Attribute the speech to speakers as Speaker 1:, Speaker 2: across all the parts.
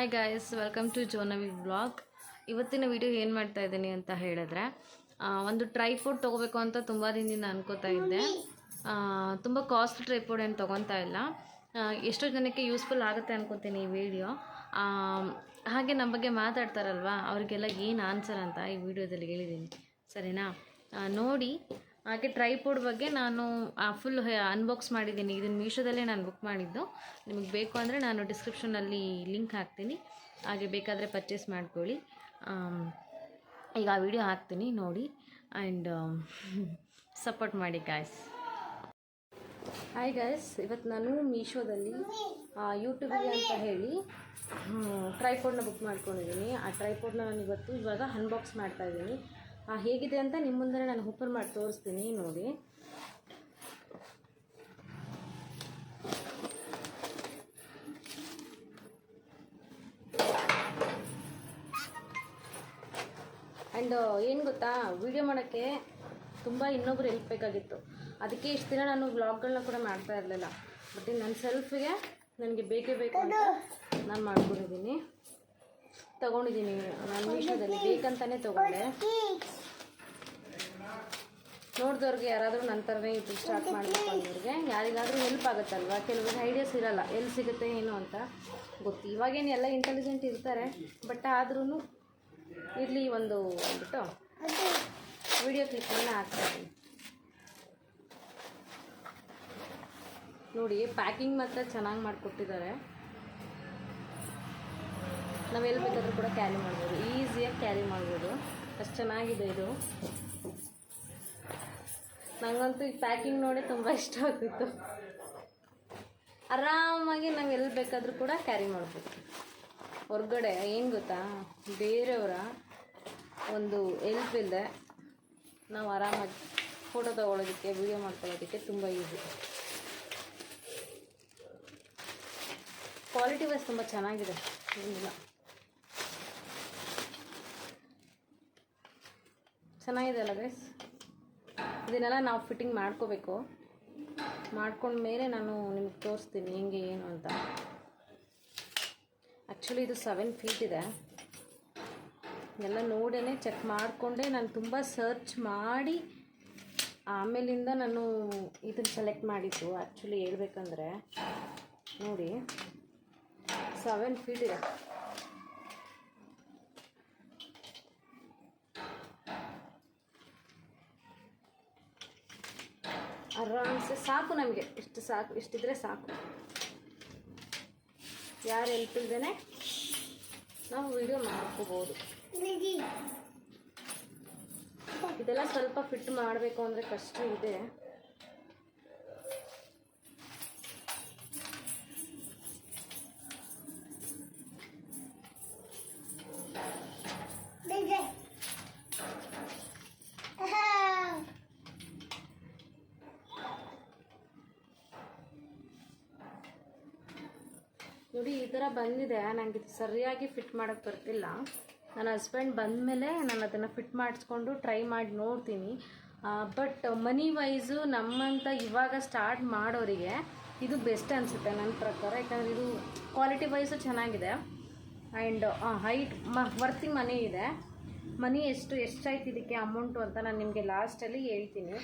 Speaker 1: Hi guys welcome to ಜೋನವಿ blog ಇವತ್ತಿನ video ಏನು ಮಾಡ್ತಾ ಇದ್ದೀನಿ ಅಂತ ಹೇಳಿದ್ರೆ ಒಂದು ಫುಡ್ ತೊಗೋಬೇಕು ಅಂತ ತುಂಬ ದಿನದಿಂದ ಅನ್ಕೋತಾ ಇದ್ದೆ. ತುಂಬ ಕಾಸ್ಟ್ ಟ್ರೈಪೋಡ್ ಏನು ತೊಗೊತಾ ಇಲ್ಲ. ಎಷ್ಟೋ ಜನಕ್ಕೆ ಯೂಸ್ಫುಲ್ ಆಗುತ್ತೆ ಅನ್ಕೋತೀನಿ ಈ ವಿಡಿಯೋ ಹಾಗೆ ನಮ್ಮ ಬಗ್ಗೆ ಮಾತಾಡ್ತಾರಲ್ವಾ, ಅವ್ರಿಗೆಲ್ಲ ಏನು ಆನ್ಸರ್ ಅಂತ ಈ ವಿಡಿಯೋದಲ್ಲಿ ಹೇಳಿದ್ದೀನಿ. ಸರಿನಾ? ನೋಡಿ ಹಾಗೆ ಟ್ರೈಪೋಡ್ ಬಗ್ಗೆ ನಾನು ಫುಲ್ ಅನ್ಬಾಕ್ಸ್ ಮಾಡಿದ್ದೀನಿ. ಇದನ್ನು ಮೀಶೋದಲ್ಲೇ ನಾನು ಬುಕ್ ಮಾಡಿದ್ದು. ನಿಮಗೆ ಬೇಕು ಅಂದರೆ ನಾನು ಡಿಸ್ಕ್ರಿಪ್ಷನಲ್ಲಿ ಲಿಂಕ್ ಹಾಕ್ತೀನಿ. ಹಾಗೆ ಬೇಕಾದರೆ ಪರ್ಚೇಸ್ ಮಾಡ್ಕೊಳ್ಳಿ. ಈಗ ಆ ವಿಡಿಯೋ ಹಾಕ್ತೀನಿ ನೋಡಿ. ಆ್ಯಂಡ್ ಸಪೋರ್ಟ್ ಮಾಡಿ ಗಾಯ್ಸ್ ಹಾಯ್ ಗಾಯ್ಸ್ ಇವತ್ತು ನಾನು ಮೀಶೋದಲ್ಲಿ ಯೂಟ್ಯೂಬಿಗೆ ಅಂತ ಹೇಳಿ ಟ್ರೈಪೋಡ್ನ ಬುಕ್ ಮಾಡ್ಕೊಂಡಿದ್ದೀನಿ. ಆ ಟ್ರೈಪೋಡ್ನ ನಾನು ಇವತ್ತು ಇವಾಗ ಅನ್ಬಾಕ್ಸ್ ಮಾಡ್ತಾ ಇದ್ದೀನಿ. ಆ, ಹೇಗಿದೆ ಅಂತ ನಿಮ್ಮ ಮುಂದೆ ನಾನು ಓಪನ್ ಮಾಡಿ ತೋರಿಸ್ತೀನಿ, ನೋಡಿ. ಆ್ಯಂಡ್ ಏನು ಗೊತ್ತಾ ವಿಡಿಯೋ ಮಾಡೋಕ್ಕೆ ತುಂಬ ಇನ್ನೊಬ್ರು ಹೆಲ್ಪ್ ಬೇಕಾಗಿತ್ತು. ಅದಕ್ಕೆ ಇಷ್ಟು ದಿನ ನಾನು ವ್ಲಾಗ್ಗಳನ್ನ ಕೂಡ ಮಾಡ್ತಾ ಇರಲಿಲ್ಲ. ಬಟ್ ನನ್ನ ಸೆಲ್ಫಿಗೆ ನನಗೆ ಬೇಕೇ ಬೇಕು ಅಂತ ನಾನು ಮಾಡ್ಕೊಂಡಿದ್ದೀನಿ. ತಗೊಂಡಿದ್ದೀನಿ ನಾನು ಮೀಶೋದಲ್ಲಿ ಬೇಕಂತಾನೆ ತೊಗೊಂಡೆ. ನೋಡಿದವ್ರಿಗೆ ಯಾರಾದರೂ ಥರನೇ ಇದು ಸ್ಟಾರ್ಟ್ ಮಾಡಬೇಕು ಅನ್ನೋರಿಗೆ ಯಾರಿಗಾದರೂ ಹೆಲ್ಪ್ ಆಗುತ್ತಲ್ವ? ಕೆಲವರಿಗೆ ಐಡಿಯಾಸ್ ಇರಲ್ಲ, ಎಲ್ಲಿ ಸಿಗುತ್ತೆ, ಏನು ಅಂತ ಗೊತ್ತು. ಇವಾಗೇನು ಎಲ್ಲ ಇಂಟೆಲಿಜೆಂಟ್ ಇರ್ತಾರೆ ಬಟ್ ಆದ್ರೂ ಇರಲಿ ಒಂದು ಅಂದ್ಬಿಟ್ಟು ವಿಡಿಯೋ ಕ್ಲಿಪ್ಪನ್ನು ಹಾಕ್ತೀನಿ ನೋಡಿ ಪ್ಯಾಕಿಂಗ್ ಮಾತ್ರ ಚೆನ್ನಾಗಿ ಮಾಡಿಕೊಟ್ಟಿದ್ದಾರೆ. ನಾವು ಎಲ್ಲಿ ಬೇಕಾದರೂ ಕೂಡ ಕ್ಯಾರಿ ಮಾಡ್ಬೋದು ಈಸಿಯಾಗಿ ಕ್ಯಾರಿ ಮಾಡ್ಬೋದು. ಅಷ್ಟು ಚೆನ್ನಾಗಿದೆ ಇದು. ನನಗಂತೂ ಈ ಪ್ಯಾಕಿಂಗ್ ನೋಡಿ ತುಂಬ ಇಷ್ಟ ಆಗ್ತಿತ್ತು ಆರಾಮಾಗಿ ನಾವು ಎಲ್ಲಿ ಬೇಕಾದರೂ ಕೂಡ ಕ್ಯಾರಿ ಮಾಡ್ಬೋದು. ಹೊರಗಡೆ ಏನು ಗೊತ್ತಾ? ಬೇರೆಯವರ ಒಂದು ಎಲ್ಪ್ ಇಲ್ಲದೆ ನಾವು ಆರಾಮಾಗಿ ಫೋಟೋ ತೊಗೊಳೋದಕ್ಕೆ ವಿಡಿಯೋ ಮಾಡ್ಕೊಳ್ಳೋದಕ್ಕೆ ತುಂಬ ಈಸಿ ಕ್ವಾಲಿಟಿ ವೈಸ್ ತುಂಬ ಚೆನ್ನಾಗಿದೆ. ಏನಿಲ್ಲ ಚೆನ್ನಾಗಿದೆ ಅಲ್ಲ ಗೈಸ್ ಇದನ್ನೆಲ್ಲ ನಾವು ಫಿಟ್ಟಿಂಗ್ ಮಾಡ್ಕೋಬೇಕು. ಮಾಡ್ಕೊಂಡ್ಮೇಲೆ ನಾನು ನಿಮಗೆ ತೋರಿಸ್ತೀನಿ ಹೆಂಗೆ ಏನು ಅಂತ. ಆ್ಯಕ್ಚುಲಿ ಇದು ಸೆವೆನ್ ಫೀಟ್ ಇದೆ. ಎಲ್ಲ ನೋಡೇ ಚೆಕ್ ಮಾಡಿಕೊಂಡೆ. ನಾನು ತುಂಬ ಸರ್ಚ್ ಮಾಡಿ ಆಮೇಲಿಂದ ನಾನು ಇದನ್ನು ಸೆಲೆಕ್ಟ್ ಮಾಡಿದ್ದು. ಆ್ಯಕ್ಚುಲಿ ಹೇಳ್ಬೇಕಂದ್ರೆ ನೋಡಿ ಸೆವೆನ್ ಫೀಟ್ ಇದೆ. ಆರಾಮ್ಸೆ ಸಾಕು ನಮಗೆ. ಇಷ್ಟು ಸಾಕು ಇಷ್ಟಿದ್ರೆ ಸಾಕು. ಯಾರು ಹೆಲ್ಪ್ ಇಲ್ದೇನೆ ನಾವು ವಿಡಿಯೋ ಮಾಡ್ಕೋಬೋದು. ಇದೆಲ್ಲ ಸ್ವಲ್ಪ ಫಿಟ್ ಮಾಡಬೇಕು ಅಂದರೆ ಕಷ್ಟ ಇದೆ. ನೋಡಿ, ಈ ಥರ ಬಂದಿದೆ. ನನಗೆ ಸರಿಯಾಗಿ ಫಿಟ್ ಮಾಡೋಕ್ಕೆ ಬರ್ತಿಲ್ಲ. ನನ್ನ ಹಸ್ಬೆಂಡ್ ಬಂದಮೇಲೆ ನಾನು ಅದನ್ನು ಫಿಟ್ ಮಾಡಿಸ್ಕೊಂಡು ಟ್ರೈ ಮಾಡಿ ನೋಡ್ತೀನಿ. ಬಟ್ ಮನಿ ವೈಸು ನಮ್ಮಂತ ಇವಾಗ ಸ್ಟಾರ್ಟ್ ಮಾಡೋರಿಗೆ ಇದು ಬೆಸ್ಟ್ ಅನಿಸುತ್ತೆ ನನ್ನ ಪ್ರಕಾರ. ಯಾಕಂದರೆ ಇದು ಕ್ವಾಲಿಟಿ ವೈಸು ಚೆನ್ನಾಗಿದೆ. ಆ್ಯಂಡ್ ಹೈಟ್ ಮ ವರ್ತಿ ಮನಿ ಇದೆ. ಮನಿ ಎಷ್ಟು, ಎಷ್ಟಾಯ್ತು ಇದಕ್ಕೆ ಅಮೌಂಟು ಅಂತ ನಾನು ನಿಮಗೆ ಲಾಸ್ಟಲ್ಲಿ ಹೇಳ್ತೀನಿ.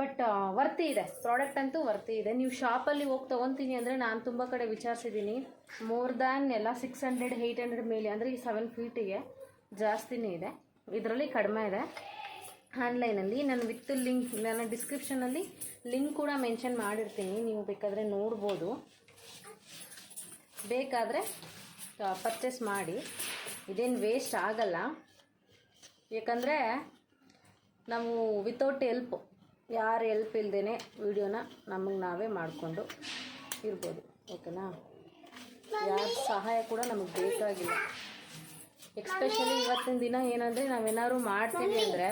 Speaker 1: ಬಟ್ ವರ್ತಿ ಇದೆ. ಪ್ರಾಡಕ್ಟ್ ಅಂತೂ ವರ್ತಿ ಇದೆ. ನೀವು ಶಾಪಲ್ಲಿ ಹೋಗಿ ತೊಗೊತೀನಿ ಅಂದರೆ ನಾನು ತುಂಬ ಕಡೆ ವಿಚಾರಿಸಿದ್ದೀನಿ. ಮೋರ್ ದ್ಯಾನ್ ಎಲ್ಲ ಸಿಕ್ಸ್ ಹಂಡ್ರೆಡ್ ಏಯ್ಟ್ ಹಂಡ್ರೆಡ್ ಮೇಲೆ ಅಂದರೆ ಈ ಸೆವೆನ್ ಫೀಟಿಗೆ ಜಾಸ್ತಿನೇ ಇದೆ. ಇದರಲ್ಲಿ ಕಡಿಮೆ ಇದೆ. ಆನ್ಲೈನಲ್ಲಿ ನಾನು ವಿತ್ ಲಿಂಕ್ ನಾನು ಡಿಸ್ಕ್ರಿಪ್ಷನಲ್ಲಿ ಲಿಂಕ್ ಕೂಡ ಮೆನ್ಷನ್ ಮಾಡಿರ್ತೀನಿ. ನೀವು ಬೇಕಾದರೆ ನೋಡ್ಬೋದು. ಬೇಕಾದರೆ ಪರ್ಚೇಸ್ ಮಾಡಿ. ಇದೇನು ವೇಸ್ಟ್ ಆಗಲ್ಲ. ಯಾಕಂದರೆ, ನಾವು ವಿತೌಟ್ ಎಲ್ಪ್ ಯಾರು ಎಲ್ಪ್ ಇಲ್ದೇ ವಿಡಿಯೋನ ನಮಗೆ ನಾವೇ ಮಾಡಿಕೊಂಡು ಇರ್ಬೋದು ಓಕೆನಾ ಯಾರ ಸಹಾಯ ಕೂಡ ನಮಗೆ ಬೇಕಾಗಿಲ್ಲ. ಎಕ್ಸ್ಪೆಷಲಿ ಇವತ್ತಿನ ದಿನ ಏನಂದರೆ ನಾವೇನಾದ್ರು ಮಾಡ್ತೀವಿ ಅಂದರೆ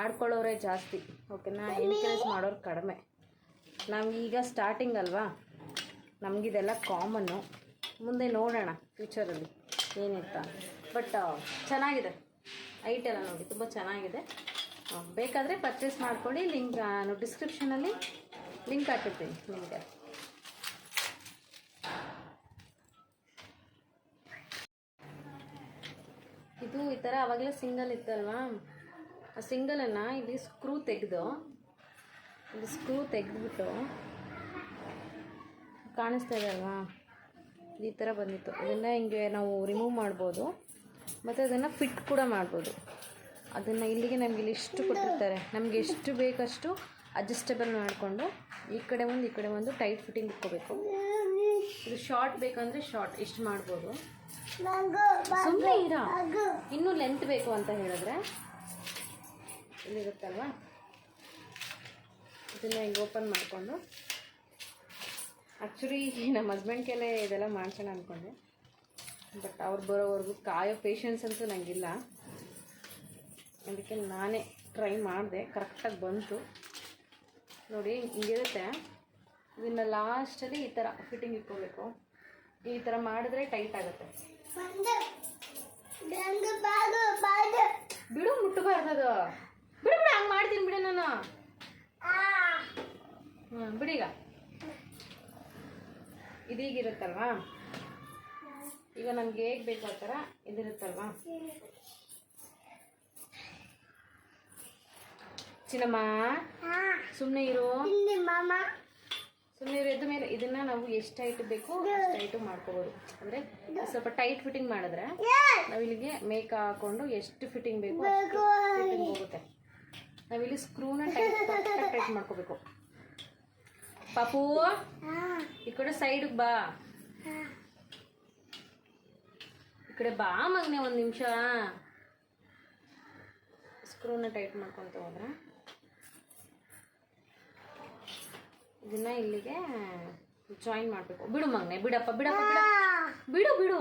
Speaker 1: ಆಡ್ಕೊಳ್ಳೋರೇ ಜಾಸ್ತಿ ಓಕೆನಾ ಎನ್ಕರೇಜ್ ಮಾಡೋರು ಕಡಿಮೆ. ಈಗ ಸ್ಟಾರ್ಟಿಂಗ್ ಅಲ್ವಾ? ನಮಗಿದೆಲ್ಲ ಕಾಮನ್ನು ಮುಂದೆ ನೋಡೋಣ ಫ್ಯೂಚರಲ್ಲಿ ಏನಿತ್ತ. ಬಟ್ ಚೆನ್ನಾಗಿದೆ. ಐಟೆಲ್ಲ ನೋಡಿ, ತುಂಬ ಚೆನ್ನಾಗಿದೆ. ಬೇಕಾದರೆ ಪರ್ಚೇಸ್ ಮಾಡ್ಕೊಳ್ಳಿ ಲಿಂಕ್ ನಾನು ಡಿಸ್ಕ್ರಿಪ್ಷನಲ್ಲಿ ಲಿಂಕ್ ಹಾಕಿರ್ತೀನಿ ನಿಮಗೆ. ಇದು ಈ ಥರ ಆವಾಗಲೇ ಸಿಂಗಲ್ ಇತ್ತಲ್ವಾ? ಆ ಸಿಂಗಲನ್ನು ಇಲ್ಲಿ ಸ್ಕ್ರೂ ತೆಗೆದು, ಇಲ್ಲಿ ಸ್ಕ್ರೂ ತೆಗೆದ್ಬಿಟ್ಟು ಕಾಣಿಸ್ತಾ ಇದೆ ಅಲ್ವಾ? ಈ ಥರ ಬಂದಿತ್ತು. ಇದನ್ನು ಹಿಂಗೆ ನಾವು ರಿಮೂವ್ ಮಾಡ್ಬೋದು. ಮತ್ತು ಅದನ್ನು ಫಿಟ್ ಕೂಡ ಮಾಡ್ಬೋದು. ಅದನ್ನು ಇಲ್ಲಿಗೆ ನಮಗೆ ಇಲ್ಲಿ ಇಷ್ಟು ಕೊಟ್ಟಿರ್ತಾರೆ. ನಮಗೆ ಎಷ್ಟು ಬೇಕಷ್ಟು ಅಡ್ಜಸ್ಟಬಲ್ ಮಾಡಿಕೊಂಡು ಈ ಕಡೆ ಒಂದು, ಈ ಕಡೆ ಒಂದು ಟೈಟ್ ಫಿಟ್ಟಿಂಗ್ ಇಟ್ಕೋಬೇಕು. ಇದು ಶಾರ್ಟ್ ಬೇಕಂದರೆ ಶಾರ್ಟ್ ಇಷ್ಟು ಮಾಡ್ಬೋದು. ಸುಮ್ಮನೆ ಇರ? ಇನ್ನೂ ಲೆಂತ್ ಬೇಕು ಅಂತ ಹೇಳಿದ್ರೆ. ಇಲ್ಲಿರುತ್ತಲ್ವಾ? ಇದನ್ನ ಹಿಂಗೆ ಓಪನ್ ಮಾಡಿಕೊಂಡು. ಆ್ಯಕ್ಚುಲಿ ನಮ್ಮ ಹಸ್ಬೆಂಡ್ಗೆಲ್ಲ ಇದೆಲ್ಲ ಮಾಡ್ಸೋಣ ಅಂದ್ಕೊಂಡೆ ಬಟ್ ಅವ್ರು ಬರೋವರೆಗೂ ಕಾಯೋ ಪೇಷನ್ಸ್ ಅಂತೂ ನನಗಿಲ್ಲ ಅದಕ್ಕೆ ನಾನೇ ಟ್ರೈ ಮಾಡಿದೆ ಕರೆಕ್ಟಾಗಿ ಬಂತು. ನೋಡಿ ಹಿಂಗಿರುತ್ತೆ. ಇದನ್ನು ಲಾಸ್ಟಲ್ಲಿ ಈ ಥರ ಫಿಟ್ಟಿಂಗ್ ಇಟ್ಕೋಬೇಕು. ಈ ಥರ ಮಾಡಿದ್ರೆ ಟೈಟ್ ಆಗುತ್ತೆ. ಬಿಡು ಮುಟ್ಟಬಾರ್ದು ಅದು ಬಿಡು ಬಿಡು ಹಂಗೆ ಮಾಡ್ತೀನಿ ಬಿಡು ನಾನು. ಹ್ಞೂ ಬಿಡೀಗ. ಇದೀಗಿರುತ್ತಲ್ವಾ ಈಗ ನಮ್ಗೆ ಹೇಗೆ ಬೇಕು ಆ ಥರ ಇದಿರುತ್ತಲ್ವಾ? ಚಿನ್ನಮ್ಮ? ಸುಮ್ಮನೆ ಇರು. ಸುಮ್ಮನೆ ಇರು ಎದ್ದ ಮೇಲೆ. ಇದನ್ನ ನಾವು ಎಷ್ಟು ಟೈಟ್ ಬೇಕು ಅಷ್ಟು ಟೈಟ್ ಮಾಡ್ಕೋಬೋದು. ಅಂದರೆ ಸ್ವಲ್ಪ ಟೈಟ್ ಫಿಟ್ಟಿಂಗ್ ಮಾಡಿದ್ರೆ ನಾವು ಇಲ್ಲಿಗೆ ಮೇಕ್ ಹಾಕೊಂಡು ಎಷ್ಟು ಫಿಟ್ಟಿಂಗ್ ಬೇಕು ಫಿಟ್ಟಿಂಗ್ ಹೋಗುತ್ತೆ. ನಾವಿಲ್ಲಿ ಸ್ಕ್ರೂನ ಟೈಟ್ ಟೈಟ್ ಮಾಡ್ಕೋಬೇಕು. ಪಾಪು ಈ ಕಡೆ ಸೈಡ್ ಬಾ. ಈ ಕಡೆ ಬಾ ಮಗನೆ ಒಂದು ನಿಮಿಷ. ಸ್ಕ್ರೂನ ಟೈಟ್ ಮಾಡ್ಕೊತ ಹೋದ್ರೆ. ಇದನ್ನ ಇಲ್ಲಿಗೆ ಜಾಯಿನ್ ಮಾಡಬೇಕು. ಬಿಡು ಮಗ್ನೆ ಬಿಡಪ್ಪ ಬಿಡಪ್ಪ ಬಿಡ. ಬಿಡು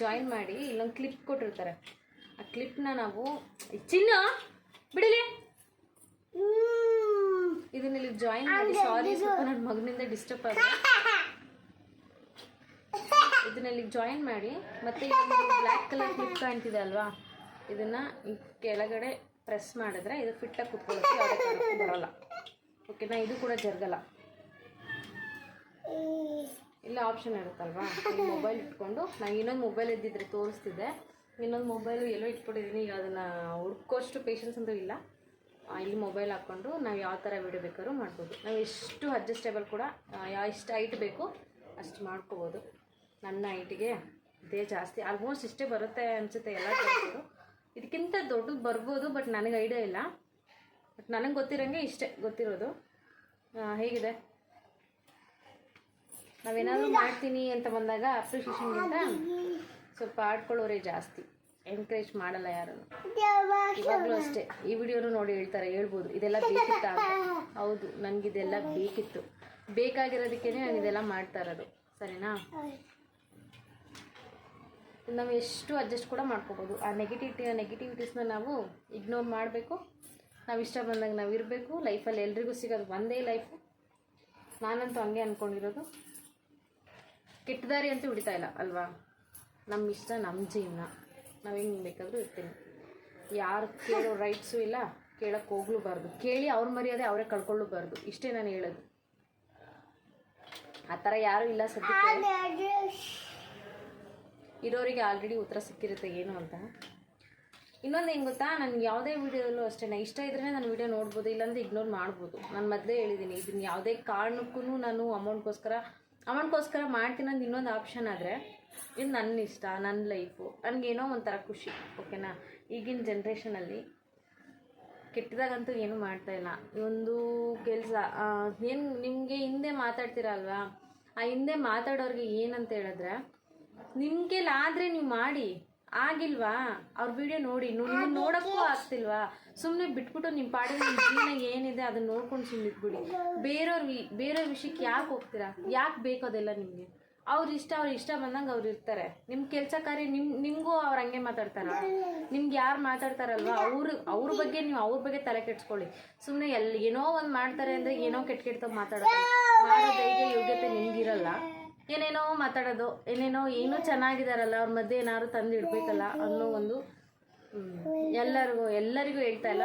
Speaker 1: ಜಾಯಿನ್ ಮಾಡಿ ಇಲ್ಲೊಂದು ಕ್ಲಿಪ್ ಕೊಟ್ಟಿರ್ತಾರೆ. ಆ ಕ್ಲಿಪ್ನ ನಾವು ಚಿನ್ನ ಬಿಡಲಿ. ಇದನ್ನ ಇಲ್ಲಿ ಜಾಯಿನ್ ಮಾಡಿ ಸಾರಿ ಸ್ವಲ್ಪ ನನ್ನ ಮಗನಿಂದ ಡಿಸ್ಟರ್ಬ್ ಆಗ ಇದನ್ನ ಇಲ್ಲಿ ಜಾಯಿನ್ ಮಾಡಿ ಮತ್ತೆ ಬ್ಲ್ಯಾಕ್ ಕಲರ್ ಕ್ಲಿಪ್ ಕಾಣ್ತಿದೆ ಅಲ್ವಾ? ಇದನ್ನ ಕೆಳಗಡೆ ಪ್ರೆಸ್ ಮಾಡಿದ್ರೆ ಇದು ಫಿಟ್ಟಾಗಿ ಕುತ್ಕೊಳ್ಳೋಕ್ಕೆ ಯಾವುದೇ ಕಾರಣಕ್ಕೂ ಬರೋಲ್ಲ. ಓಕೆನಾ ಇದು ಕೂಡ ಜರುಗಲ್ಲ. ಇಲ್ಲ ಆಪ್ಷನ್ ಇರುತ್ತಲ್ವಾ? ಈ ಮೊಬೈಲ್ ಇಟ್ಕೊಂಡು ನಾನು ಇನ್ನೊಂದು ಮೊಬೈಲ್ ಇದ್ದಿದ್ರೆ ತೋರಿಸ್ತಿದ್ದೆ. ಇನ್ನೊಂದು ಮೊಬೈಲು ಎಲ್ಲೋ ಇಟ್ಕೊಂಡಿದ್ದೀನಿ ಈಗ ಅದನ್ನು ಹುಡ್ಕೋಷ್ಟು ಪೇಷನ್ಸ್ ಅಂತೂ ಇಲ್ಲ. ಇಲ್ಲಿ ಮೊಬೈಲ್ ಹಾಕ್ಕೊಂಡು ನಾವು ಯಾವ ಥರ ವಿಡಿಯೋ ಬೇಕಾದ್ರೂ ಮಾಡ್ಬೋದು. ನಾವು ಎಷ್ಟು ಅಡ್ಜಸ್ಟೇಬಲ್ ಕೂಡ ಯಾವ ಎಷ್ಟು ಹೈಟ್ ಬೇಕು, ಅಷ್ಟು ಮಾಡ್ಕೋಬೋದು. ನನ್ನ ಹೈಟಿಗೆ ಇದೇ ಜಾಸ್ತಿ. ಆಲ್ಮೋಸ್ಟ್ ಇಷ್ಟೇ ಬರುತ್ತೆ ಅನಿಸುತ್ತೆ ಎಲ್ಲ ಕೆಲಸಗಳು ಇದಕ್ಕಿಂತ ದೊಡ್ಡದು ಬರ್ಬೋದು ಬಟ್ ನನಗೆ ಐಡಿಯಾ ಇಲ್ಲ. ಬಟ್ ನನಗೆ ಗೊತ್ತಿರೋಂಗೆ ಇಷ್ಟೇ ಗೊತ್ತಿರೋದು. ಹೇಗಿದೆ? ನಾವೇನಾದರೂ ಮಾಡ್ತೀನಿ ಅಂತ ಬಂದಾಗ ಅಪ್ರಿಷಿಯೇಷನ್ಗಿಂತ ಸ್ವಲ್ಪ ಆಡ್ಕೊಳ್ಳೋರೇ ಜಾಸ್ತಿ. ಎನ್ಕರೇಜ್ ಮಾಡಲ್ಲ ಯಾರನ್ನು. ಇವಾಗಲೂ ಅಷ್ಟೇ. ಈ ವಿಡಿಯೋನು ನೋಡಿ ಹೇಳ್ತಾರೆ ಹೇಳ್ಬೋದು. ಇದೆಲ್ಲ ಬೇಕಿತ್ತ ಹೌದು ನನಗಿದೆಲ್ಲ ಬೇಕಿತ್ತು. ಬೇಕಾಗಿರೋದಕ್ಕೇನೆ ನಾನು ಇದೆಲ್ಲ ಮಾಡ್ತಾ ಇರೋದು. ಸರಿನಾ? ನಾವು ಎಷ್ಟು ಅಡ್ಜಸ್ಟ್ ಕೂಡ ಮಾಡ್ಕೋಬೋದು. ಆ ನೆಗೆಟಿವಿಟಿ ನೆಗೆಟಿವಿಟೀಸ್ನ ನಾವು ಇಗ್ನೋರ್ ಮಾಡಬೇಕು. ನಾವು ಇಷ್ಟ ಬಂದಾಗ ನಾವು ಇರಬೇಕು. ಲೈಫಲ್ಲಿ ಎಲ್ರಿಗೂ ಸಿಗೋದು ಒಂದೇ ಲೈಫು ನಾನಂತೂ ಹಂಗೆ ಅಂದ್ಕೊಂಡಿರೋದು ಕೆಟ್ಟ ದಾರಿ ಅಂತೂ ಹಿಡಿತಾ ಇಲ್ಲ, ಅಲ್ವಾ? ನಮ್ಮ ಇಷ್ಟ ನಮ್ಮ ಜೀವನ. ನಾವು ಹೆಂಗೆ ಬೇಕಾದರೂ ಇರ್ತೀನಿ ಯಾರು ಕೇಳೋ ರೈಟ್ಸು ಇಲ್ಲ ಕೇಳೋಕ್ಕೆ ಹೋಗ್ಲೂಬಾರ್ದು. ಕೇಳಿ ಅವ್ರ ಮರ್ಯಾದೆ ಅವರೇ ಕಳ್ಕೊಳ್ಳೂಬಾರ್ದು. ಇಷ್ಟೇ ನಾನು ಹೇಳೋದು. ಆ ಥರ ಯಾರೂ ಇಲ್ಲ ಸದ್ಯಕ್ಕೆ. ಇರೋರಿಗೆ ಆಲ್ರೆಡಿ ಉತ್ತರ ಸಿಕ್ಕಿರುತ್ತೆ ಏನು ಅಂತ. ಇನ್ನೊಂದು ಏನು ಗೊತ್ತಾ? ನನಗೆ ಯಾವುದೇ ವೀಡಿಯೋದಲ್ಲೂ ಅಷ್ಟೇ ಇಷ್ಟ ಇದ್ರೆ ನಾನು ವೀಡಿಯೋ ನೋಡ್ಬೋದು, ಇಲ್ಲಾಂದ್ರೆ ಇಗ್ನೋರ್ ಮಾಡ್ಬೋದು. ನಾನು ಮೊದಲೇ ಹೇಳಿದ್ದೀನಿ ಇದನ್ನು ಯಾವುದೇ ಕಾರಣಕ್ಕೂ ನಾನು ಅಮೌಂಟ್ಗೋಸ್ಕರ ಅಮೌಂಟ್ಗೋಸ್ಕರ ಮಾಡ್ತೀನಿ ಅಂತ ಇನ್ನೊಂದು ಆಪ್ಷನ್ ಆದರೆ, ಇದು ನನ್ನ ಇಷ್ಟ ನನ್ನ ಲೈಫು ನನಗೇನೋ ಒಂಥರ ಖುಷಿ ಓಕೆನಾ ಈಗಿನ ಜನ್ರೇಷನಲ್ಲಿ ಕೆಟ್ಟದಾಗಂತೂ ಏನೂ ಮಾಡ್ತಾ ಇಲ್ಲ. ಒಂದು ಕೆಲಸ ಏನು ನಿಮಗೆ ಹಿಂದೆ ಮಾತಾಡ್ತೀರಲ್ವಾ? ಆ ಹಿಂದೆ ಮಾತಾಡೋರಿಗೆ ಏನಂತ ಹೇಳಿದ್ರೆ ನಿಮಗೆ ಆದರೆ ನೀವು ಮಾಡಿ. ಆಗಿಲ್ವಾ? ಅವ್ರ ವಿಡಿಯೋ ನೋಡಿ. ನೀವು ನೋಡೋಕ್ಕೂ ಆಗ್ತಿಲ್ವಾ? ಸುಮ್ಮನೆ ಬಿಟ್ಬಿಟ್ಟು ನಿಮ್ಮ ಪಾಡಿ ನಿಮ್ಮ ಜೀವನ ಏನಿದೆ ಅದನ್ನ ನೋಡ್ಕೊಂಡು ಸುಮ್ಮನೆ ಇಟ್ಬಿಡಿ ಬೇರೆಯವ್ರ ಬೇರೆಯವ್ರ ವಿಷಯಕ್ಕೆ ಯಾಕೆ ಹೋಗ್ತೀರಾ? ಯಾಕೆ ಬೇಕೋದೆಲ್ಲ ನಿಮಗೆ? ಅವ್ರ ಇಷ್ಟ ಅವ್ರ ಇಷ್ಟ ಬಂದಂಗೆ ಅವ್ರು ಇರ್ತಾರೆ. ನಿಮ್ಮ ಕೆಲಸ ಕಾರ್ಯ ನಿಮ್ ನಿಮಗೂ ಅವ್ರು ಹಂಗೆ ಮಾತಾಡ್ತಾರ. ನಿಮ್ಗೆ ಯಾರು ಮಾತಾಡ್ತಾರಲ್ವಾ? ಅವ್ರ ಅವ್ರ ಬಗ್ಗೆ ನೀವು ಅವ್ರ ಬಗ್ಗೆ ತಲೆ ಕೆಡ್ಸ್ಕೊಳ್ಳಿ. ಸುಮ್ಮನೆ ಎಲ್ಲಿ ಏನೋ ಒಂದು ಮಾಡ್ತಾರೆ ಅಂದರೆ ಏನೋ ಕೆಟ್ಟ ಕೆಟ್ಟದಾಗ ಮಾತಾಡೋದು. ಏನೇನೋ ಮಾತಾಡೋದು, ಏನೇನೋ ಏನು ಚೆನ್ನಾಗಿದಾರಲ್ಲ, ಅವ್ರ ಮಧ್ಯೆ ಏನಾದ್ರು ತಂದು ಇಡ್ಬೇಕಲ್ಲ ಅನ್ನೋ ಒಂದು ಎಲ್ಲರಿಗೂ ಎಲ್ಲರಿಗೂ ಹೇಳ್ತಾ ಇಲ್ಲ.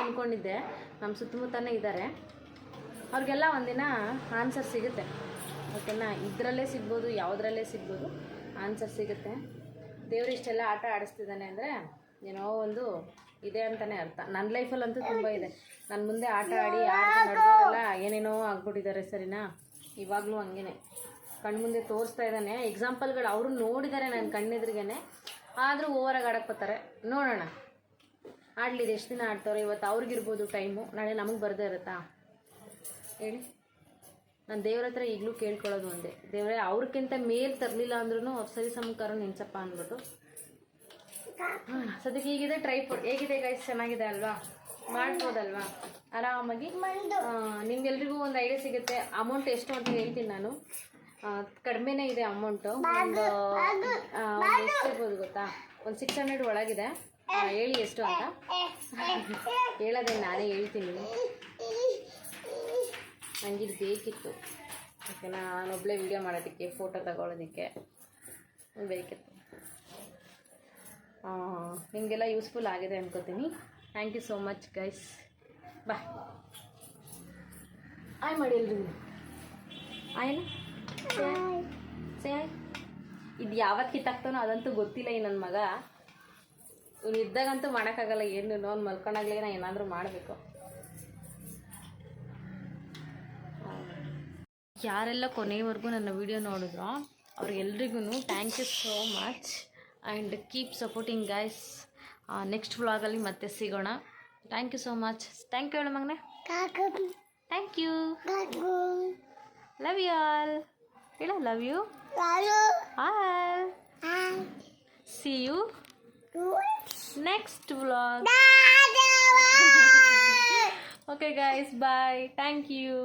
Speaker 1: ಅಂದ್ಕೊಂಡಿದ್ದೆ ನಮ್ಮ ಸುತ್ತಮುತ್ತನೇ ಇದ್ದಾರೆ. ಅವ್ರಿಗೆಲ್ಲ ಒಂದಿನ ಆನ್ಸರ್ ಸಿಗುತ್ತೆ. ಓಕೆನಾ? ಇದರಲ್ಲೇ ಸಿಗ್ಬೋದು, ಯಾವುದರಲ್ಲೇ ಸಿಗ್ಬೋದು ಆನ್ಸರ್ ಸಿಗುತ್ತೆ. ದೇವ್ರು ಇಷ್ಟೆಲ್ಲ ಆಟ ಆಡಿಸ್ತಿದ್ದಾನೆ ಅಂದರೆ, ಏನೋ ಒಂದು ಇದೆ ಅಂತಲೇ ಅರ್ಥ. ನನ್ನ ಲೈಫಲ್ಲಂತೂ ತುಂಬ ಇದೆ. ನನ್ನ ಮುಂದೆ ಆಟ ಆಡಿ ಯಾರು ನಡೆದವರೆಲ್ಲ ಏನೇನೋ ಆಗ್ಬಿಟ್ಟಿದ್ದಾರೆ, ಸರಿನಾ? ಇವಾಗಲೂ ಹಂಗೇನೆ. ಕಣ್ಮುಂದೆ ತೋರಿಸ್ತಾ ಇದ್ದಾನೆ. ಎಕ್ಸಾಂಪಲ್ಗಳು ಅವರು ನೋಡಿದ್ದಾರೆ ನನ್ನ ಕಣ್ಣೆದ್ರಿಗೇನೆ. ಆದರೂ ಓವರಾಗಿ ಆಡಕ್ಕೆ ಬರ್ತಾರೆ. ನೋಡೋಣ. ಆಡಲಿ ಎಷ್ಟು ದಿನ ಆಡ್ತಾರೆ? ಇವತ್ತು ಅವ್ರಿಗಿರ್ಬೋದು ಟೈಮು ನಾಳೆ ನಮಗೆ ಬರದೇ ಇರುತ್ತಾ? ಹೇಳಿ. ನಾನು ದೇವ್ರ ಹತ್ರ ಈಗಲೂ ಕೇಳ್ಕೊಳ್ಳೋದು ಒಂದೇ. ದೇವರೇ ಅವ್ರಿಗಿಂತ ಮೇಲ್ ತರಲಿಲ್ಲ ಅಂದ್ರೂ ಅವ್ರು ಸರಿ ಸಮಕಾರ ನಿನ್ಸಪ್ಪ ಅಂದ್ಬಿಟ್ಟು. ಸದ್ಯಕ್ಕೆ ಹೀಗಿದೆ ಟ್ರೈ ಹೇಗಿದೆ ಗೈಸ್ ಚೆನ್ನಾಗಿದೆ ಅಲ್ವಾ? ಮಾಡ್ಬೋದಲ್ವಾ ಆರಾಮಾಗಿ? ನಿಮ್ಗೆಲ್ರಿಗೂ ಒಂದು ಐಡಿಯಾ ಸಿಗುತ್ತೆ. ಅಮೌಂಟ್ ಎಷ್ಟು ಅಂತ ಹೇಳ್ತೀನಿ ನಾನು. ಕಡಿಮೆನೇ ಇದೆ ಅಮೌಂಟು ಒಂದು ಆ, ಒಂದು ಎಷ್ಟು ಇರ್ಬೋದು ಗೊತ್ತಾ? ಒಂದು ಸಿಕ್ಸ್ ಹಂಡ್ರೆಡ್ ಒಳಗಿದೆ. ಹೇಳಿ ಎಷ್ಟು ಅಂತ. ಹೇಳೋದೇ ನಾನೇ ಹೇಳ್ತೀನಿ. ನನಗಿದು ಬೇಕಿತ್ತು. ಓಕೆನಾ ನಾನೊಬ್ಬಳೇ ವಿಡಿಯೋ ಮಾಡೋದಕ್ಕೆ ಫೋಟೋ ತಗೊಳ್ಳೋದಕ್ಕೆ ಬೇಕಿತ್ತು. ನಿಮಗೆಲ್ಲ ಯೂಸ್ಫುಲ್ ಆಗಿದೆ ಅನ್ಕೋತೀನಿ. Thank you so much guys bye ಆಯ್ ಮಾಡಿ ಎಲ್ರಿಗೂ ಆಯ್ನ ಸೇ ಇದು ಯಾವತ್ತು ಕಿತ್ತಾಗ್ತಾನೋ ಅದಂತೂ ಗೊತ್ತಿಲ್ಲ ಈ ನನ್ನ ಮಗ. ಇವ್ನು ಇದ್ದಾಗಂತೂ ಮಾಡೋಕ್ಕಾಗಲ್ಲ ಏನು ಅವ್ನು ಮಲ್ಕೊಂಡಾಗ್ಲೇ ನಾ ಏನಾದರೂ ಮಾಡಬೇಕು. ಯಾರೆಲ್ಲ ಕೊನೆಯವರೆಗೂ ನನ್ನ ವಿಡಿಯೋ ನೋಡಿದ್ರೋ ಅವ್ರಿಗೆಲ್ರಿಗೂ thank you so much and keep supporting guys next ವ್ಲಾಗಲ್ಲಿ ಮತ್ತೆ ಸಿಗೋಣ. Thank you so much thank you ಹೇಳು ಮಗನೆ. Thank you love you all ಹೇಳ love you all see you next vlog okay guys bye thank you